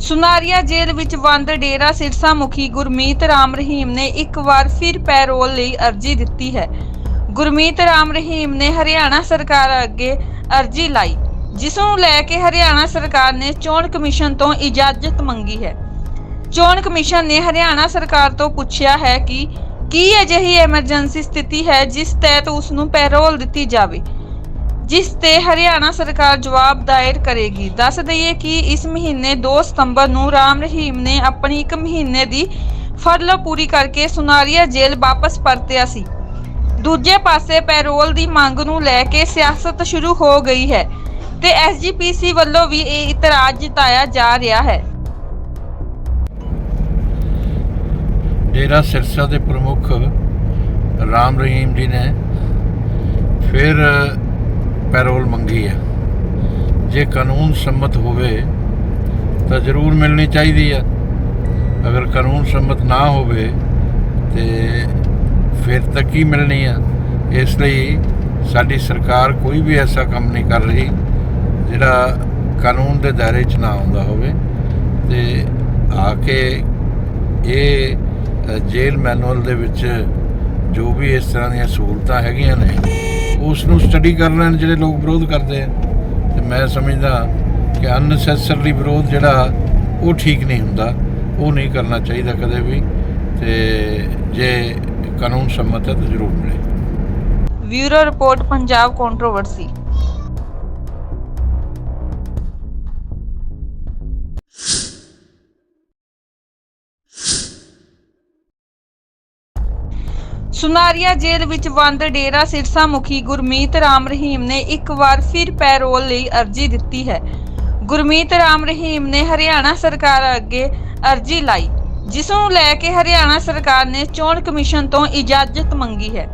ਸੁਨਾਰੀਆ ਜੇਲ੍ਹ ਵਿੱਚ ਬੰਦ ਡੇਰਾ ਸਿਰਸਾ ਮੁਖੀ ਗੁਰਮੀਤ ਰਾਮ ਰਹੀਮ ਨੇ ਇੱਕ ਵਾਰ ਫਿਰ ਪੈਰੋਲ ਲਈ ਅਰਜ਼ੀ ਦਿੱਤੀ ਹੈ। ਗੁਰਮੀਤ ਰਾਮ ਰਹੀਮ ਨੇ ਹਰਿਆਣਾ ਸਰਕਾਰ ਅੱਗੇ ਅਰਜ਼ੀ ਲਾਈ, ਜਿਸ ਨੂੰ ਲੈ ਕੇ ਹਰਿਆਣਾ ਸਰਕਾਰ ਨੇ ਚੋਣ ਕਮਿਸ਼ਨ ਤੋਂ ਇਜਾਜ਼ਤ ਮੰਗੀ ਹੈ। ਚੋਣ ਕਮਿਸ਼ਨ ਨੇ ਹਰਿਆਣਾ ਸਰਕਾਰ ਤੋਂ ਪੁੱਛਿਆ ਹੈ ਕਿ ਕੀ ਅਜਿਹੀ ਐਮਰਜੈਂਸੀ ਸਥਿਤੀ ਹੈ ਜਿਸ ਤਹਿਤ ਉਸ ਨੂੰ ਪੈਰੋਲ ਦਿੱਤੀ ਜਾਵੇ। ਜਿਸ ਤੇ ਹਰਿਆਣਾ ਸਰਕਾਰ ਜਵਾਬ ਦਾਇਰ ਕਰੇਗੀ। ਦੱਸ ਦਈਏ ਕਿ ਇਸ ਮਹੀਨੇ 2 ਸਤੰਬਰ ਨੂੰ ਰਾਮ ਰਹੀਮ ਨੇ ਆਪਣੀ 1 ਮਹੀਨੇ ਦੀ ਫਰਲੋ ਪੂਰੀ ਕਰਕੇ ਸੁਨਾਰੀਆ ਜੇਲ੍ਹ ਵਾਪਸ ਪਰਤਿਆ ਸੀ। ਦੂਜੇ ਪਾਸੇ ਪੈਰੋਲ ਦੀ ਮੰਗ ਨੂੰ ਲੈ ਕੇ ਸਿਆਸਤ ਸ਼ੁਰੂ ਹੋ ਗਈ ਹੈ ਤੇ ਐਸਜੀਪੀਸੀ ਵੱਲੋਂ ਵੀ ਇਹ ਇਤਰਾਜ਼ ਜਤਾਇਆ ਜਾ ਰਿਹਾ ਹੈ। ਡੇਰਾ ਸਿਰਸਾ ਦੇ ਪ੍ਰਮੁੱਖ ਰਾਮ ਰਹੀਮ ਜੀ ਨੇ ਫਿਰ ਪੈਰੋਲ ਮੰਗੀ ਹੈ। ਜੇ ਕਾਨੂੰਨ ਸੰਮਤ ਹੋਵੇ ਤਾਂ ਜ਼ਰੂਰ ਮਿਲਣੀ ਚਾਹੀਦੀ ਹੈ। ਅਗਰ ਕਾਨੂੰਨ ਸੰਮਤ ਨਾ ਹੋਵੇ ਤੇ ਫਿਰ ਤਾਂ ਕੀ ਮਿਲਣੀ ਆ ਇਸ ਲਈ ਸਾਡੀ ਸਰਕਾਰ ਕੋਈ ਵੀ ਐਸਾ ਕੰਮ ਨਹੀਂ ਕਰ ਰਹੀ ਜਿਹੜਾ ਕਾਨੂੰਨ ਦੇ ਦਾਇਰੇ 'ਚ ਨਾ ਆਉਂਦਾ ਹੋਵੇ। ਤੇ ਆ ਕੇ ਇਹ ਜੇਲ੍ਹ ਮੈਨੂਅਲ ਦੇ ਵਿੱਚ ਜੋ ਵੀ ਇਸ ਤਰ੍ਹਾਂ ਦੀਆਂ ਸਹੂਲਤਾਂ ਹੈਗੀਆਂ ਨੇ ਉਸ ਨੂੰ ਸਟੱਡੀ ਕਰ ਲੈਣ ਜਿਹੜੇ ਲੋਕ ਵਿਰੋਧ ਕਰਦੇ ਆ। ਤੇ ਮੈਂ ਸਮਝਦਾ ਕਿ ਅਨਨੈਸੈਸਰੀ ਵਿਰੋਧ ਜਿਹੜਾ, ਉਹ ਠੀਕ ਨਹੀਂ ਹੁੰਦਾ। ਉਹ ਨਹੀਂ ਕਰਨਾ ਚਾਹੀਦਾ ਕਦੇ ਵੀ। ਤੇ ਜੇ ਕਾਨੂੰਨ ਸੰਮਤ ਹੈ ਤਾਂ ਜ਼ਰੂਰ ਮਿਲੇ। Bureau report, Punjab controversy Sunaria ਜੇਲ੍ਹ ਵਿੱਚ ਬੰਦ ਡੇਰਾ ਸਿਰਸਾ ਮੁਖੀ ਗੁਰਮੀਤ ਰਾਮ ਰਹੀਮ ਨੇ ਇੱਕ ਵਾਰ ਫਿਰ ਪੈਰੋਲ ਲਈ ਅਰਜ਼ੀ ਦਿੱਤੀ ਹੈ। ਗੁਰਮੀਤ ਰਾਮ ਰਹੀਮ ਨੇ ਹਰਿਆਣਾ ਸਰਕਾਰ ਅੱਗੇ ਅਰਜ਼ੀ ਲਾਈ, ਜਿਸ ਨੂੰ ਲੈ ਕੇ ਹਰਿਆਣਾ ਸਰਕਾਰ ਨੇ ਚੋਣ ਕਮਿਸ਼ਨ ਤੋਂ ਇਜਾਜ਼ਤ ਮੰਗੀ ਹੈ।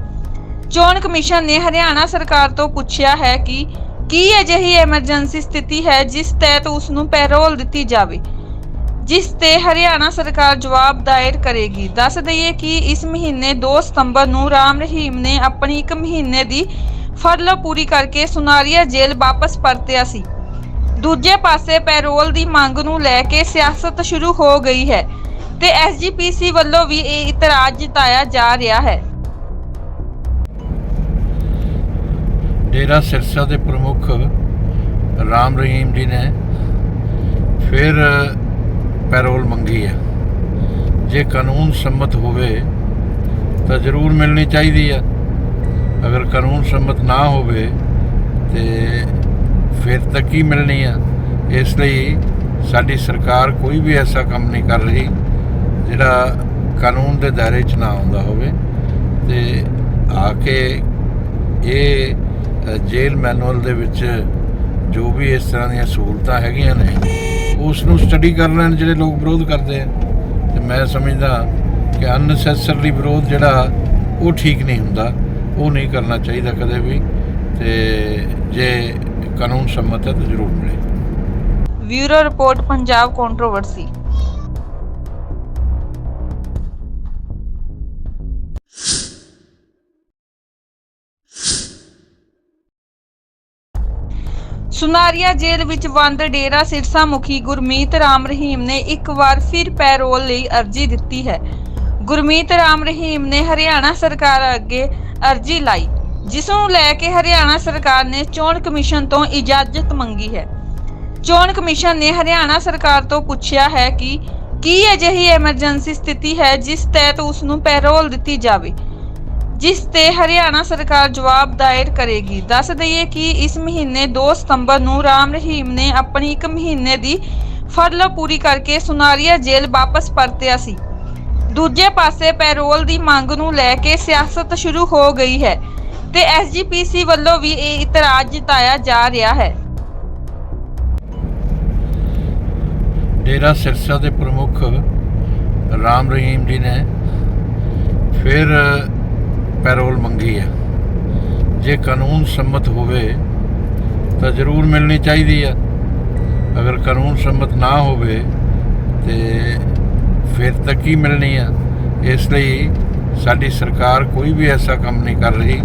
ਚੋਣ ਕਮਿਸ਼ਨ ਨੇ ਹਰਿਆਣਾ ਸਰਕਾਰ ਤੋਂ ਪੁੱਛਿਆ ਹੈ ਕਿ ਕੀ ਅਜਿਹੀ ਐਮਰਜੈਂਸੀ ਸਥਿਤੀ ਹੈ ਜਿਸ ਤਹਿਤ ਉਸ ਨੂੰ ਪੈਰੋਲ ਦਿੱਤੀ ਜਾਵੇ। ਜਿਸ ਤੇ ਹਰਿਆਣਾ ਸਰਕਾਰ ਜਵਾਬ ਦਾਇਰ ਕਰੇਗੀ। ਦੱਸ ਦਈਏ ਕਿ ਇਸ ਮਹੀਨੇ 2 ਸਤੰਬਰ ਨੂੰ ਰਾਮ ਰਹੀਮ ਨੇ ਆਪਣੀ 1 ਮਹੀਨੇ ਦੀ ਫਰਲੋ ਪੂਰੀ ਕਰਕੇ ਸੁਨਾਰੀਆ ਜੇਲ੍ਹ ਵਾਪਸ ਪਰਤਿਆ ਸੀ। ਦੂਜੇ ਪਾਸੇ ਪੈਰੋਲ ਦੀ ਮੰਗ ਨੂੰ ਲੈ ਕੇ ਸਿਆਸਤ ਸ਼ੁਰੂ ਹੋ ਗਈ ਹੈ ਤੇ ਐਸਜੀਪੀਸੀ ਵੱਲੋਂ ਵੀ ਇਹ ਇਤਰਾਜ਼ ਜਤਾਇਆ ਜਾ ਰਿਹਾ ਹੈ। ਡੇਰਾ ਸਿਰਸਾ ਦੇ ਪ੍ਰਮੁੱਖ ਰਾਮ ਰਹੀਮ ਜੀ ਨੇ ਫਿਰ ਪੈਰੋਲ ਮੰਗੀ ਹੈ। ਜੇ ਕਾਨੂੰਨ ਸੰਮਤ ਹੋਵੇ, ਤਾਂ ਜ਼ਰੂਰ ਮਿਲਣੀ ਚਾਹੀਦੀ ਹੈ। ਅਗਰ ਕਾਨੂੰਨ ਸੰਮਤ ਨਾ ਹੋਵੇ, ਤੇ ਫਿਰ ਤਾਂ ਕੀ ਮਿਲਣੀ ਆ ਇਸ ਲਈ ਸਾਡੀ ਸਰਕਾਰ ਕੋਈ ਵੀ ਐਸਾ ਕੰਮ ਨਹੀਂ ਕਰ ਰਹੀ, ਜਿਹੜਾ ਕਾਨੂੰਨ ਦੇ ਦਾਇਰੇ 'ਚ ਨਾ ਆਉਂਦਾ ਹੋਵੇ। ਤੇ ਆ ਕੇ ਇਹ ਜੇਲ੍ਹ ਮੈਨੂਅਲ ਦੇ ਵਿੱਚ ਜੋ ਵੀ ਇਸ ਤਰ੍ਹਾਂ ਦੀਆਂ ਸਹੂਲਤਾਂ ਹੈਗੀਆਂ ਨੇ ਉਸ ਨੂੰ ਸਟੱਡੀ ਕਰ ਲੈਣ ਜਿਹੜੇ ਲੋਕ ਵਿਰੋਧ ਕਰਦੇ ਆ, ਤੇ ਮੈਂ ਸਮਝਦਾ ਕਿ ਅਨਨੈਸੈਸਰੀ ਵਿਰੋਧ ਜਿਹੜਾ, ਉਹ ਠੀਕ ਨਹੀਂ ਹੁੰਦਾ, ਉਹ ਨਹੀਂ ਕਰਨਾ ਚਾਹੀਦਾ ਕਦੇ ਵੀ, ਤੇ ਜੇ ਕਾਨੂੰਨ ਸੰਮਤ ਹੈ ਤਾਂ ਜ਼ਰੂਰ ਮਿਲੇ। Bureau report, Punjab controversy Sunaria ਜੇਲ੍ਹ ਵਿੱਚ ਬੰਦ ਡੇਰਾ ਸਿਰਸਾ ਮੁਖੀ ਗੁਰਮੀਤ ਰਾਮ ਰਹੀਮ ਨੇ ਇੱਕ ਵਾਰ ਫਿਰ ਪੈਰੋਲ ਲਈ ਅਰਜ਼ੀ ਦਿੱਤੀ ਹੈ। ਗੁਰਮੀਤ ਰਾਮ ਰਹੀਮ ਨੇ ਹਰਿਆਣਾ ਸਰਕਾਰ ਅੱਗੇ ਅਰਜ਼ੀ ਲਾਈ, ਜਿਸ ਨੂੰ ਲੈ ਕੇ ਹਰਿਆਣਾ ਸਰਕਾਰ ਨੇ ਚੋਣ ਕਮਿਸ਼ਨ ਤੋਂ ਇਜਾਜ਼ਤ ਮੰਗੀ ਹੈ। ਚੋਣ ਕਮਿਸ਼ਨ ਨੇ ਹਰਿਆਣਾ ਸਰਕਾਰ ਤੋਂ ਪੁੱਛਿਆ ਹੈ ਕਿ ਕੀ ਅਜਿਹੀ ਐਮਰਜੈਂਸੀ ਸਥਿਤੀ ਹੈ ਜਿਸ ਤਹਿਤ ਉਸ ਨੂੰ ਪੈਰੋਲ ਦਿੱਤੀ ਜਾਵੇ। ਜਿਸ ਤੇ ਹਰਿਆਣਾ ਸਰਕਾਰ ਜਵਾਬ ਦਾਇਰ ਕਰੇਗੀ। ਦੱਸ ਦਈਏ ਕਿ ਇਸ ਮਹੀਨੇ 2 ਸਤੰਬਰ ਨੂੰ ਰਾਮ ਰਹੀਮ ਨੇ ਆਪਣੀ 1 ਮਹੀਨੇ ਦੀ ਫਰਲੋ ਪੂਰੀ ਕਰਕੇ ਸੁਨਾਰੀਆ ਜੇਲ੍ਹ ਵਾਪਸ ਪਰਤਿਆ ਸੀ। ਦੂਜੇ ਪਾਸੇ ਪੈਰੋਲ ਦੀ ਮੰਗ ਨੂੰ ਲੈ ਕੇ ਸਿਆਸਤ ਸ਼ੁਰੂ ਹੋ ਗਈ ਹੈ ਤੇ ਐਸਜੀਪੀਸੀ ਵੱਲੋਂ ਵੀ ਇਹ ਇਤਰਾਜ਼ ਜਤਾਇਆ ਜਾ ਰਿਹਾ ਹੈ। ਡੇਰਾ ਸਿਰਸਾ ਦੇ ਪ੍ਰਮੁੱਖ ਰਾਮ ਰਹੀਮ ਜੀ ਨੇ ਫਿਰ ਪੈਰੋਲ ਮੰਗੀ ਹੈ। ਜੇ ਕਾਨੂੰਨ ਸੰਮਤ ਹੋਵੇ ਤਾਂ ਜ਼ਰੂਰ ਮਿਲਣੀ ਚਾਹੀਦੀ ਹੈ। ਅਗਰ ਕਾਨੂੰਨ ਸੰਮਤ ਨਾ ਹੋਵੇ ਤੇ ਫਿਰ ਤਾਂ ਕੀ ਮਿਲਣੀ ਆ ਇਸ ਲਈ ਸਾਡੀ ਸਰਕਾਰ ਕੋਈ ਵੀ ਐਸਾ ਕੰਮ ਨਹੀਂ ਕਰ ਰਹੀ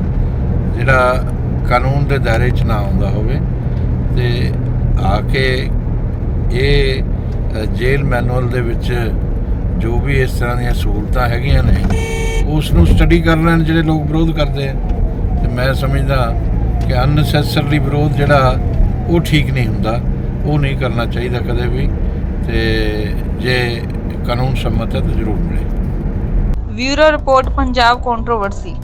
ਜਿਹੜਾ ਕਾਨੂੰਨ ਦੇ ਦਾਇਰੇ 'ਚ ਨਾ ਆਉਂਦਾ ਹੋਵੇ। ਤੇ ਆ ਕੇ ਇਹ ਜੇਲ੍ਹ ਮੈਨੂਅਲ ਦੇ ਵਿੱਚ ਜੋ ਵੀ ਇਸ ਤਰ੍ਹਾਂ ਦੀਆਂ ਸਹੂਲਤਾਂ ਹੈਗੀਆਂ ਨੇ ਉਸ ਨੂੰ ਸਟੱਡੀ ਕਰ ਲੈਣ ਜਿਹੜੇ ਲੋਕ ਵਿਰੋਧ ਕਰਦੇ ਆ, ਤੇ ਮੈਂ ਸਮਝਦਾ ਕਿ ਅਨਨੈਸੈਸਰਲੀ ਵਿਰੋਧ ਜਿਹੜਾ, ਉਹ ਠੀਕ ਨਹੀਂ ਹੁੰਦਾ, ਉਹ ਨਹੀਂ ਕਰਨਾ ਚਾਹੀਦਾ ਕਦੇ ਵੀ, ਤੇ ਜੇ ਕਾਨੂੰਨ ਸੰਮਤ ਹੈ ਤਾਂ ਜ਼ਰੂਰ ਮਿਲੇ। Bureau report, Punjab controversy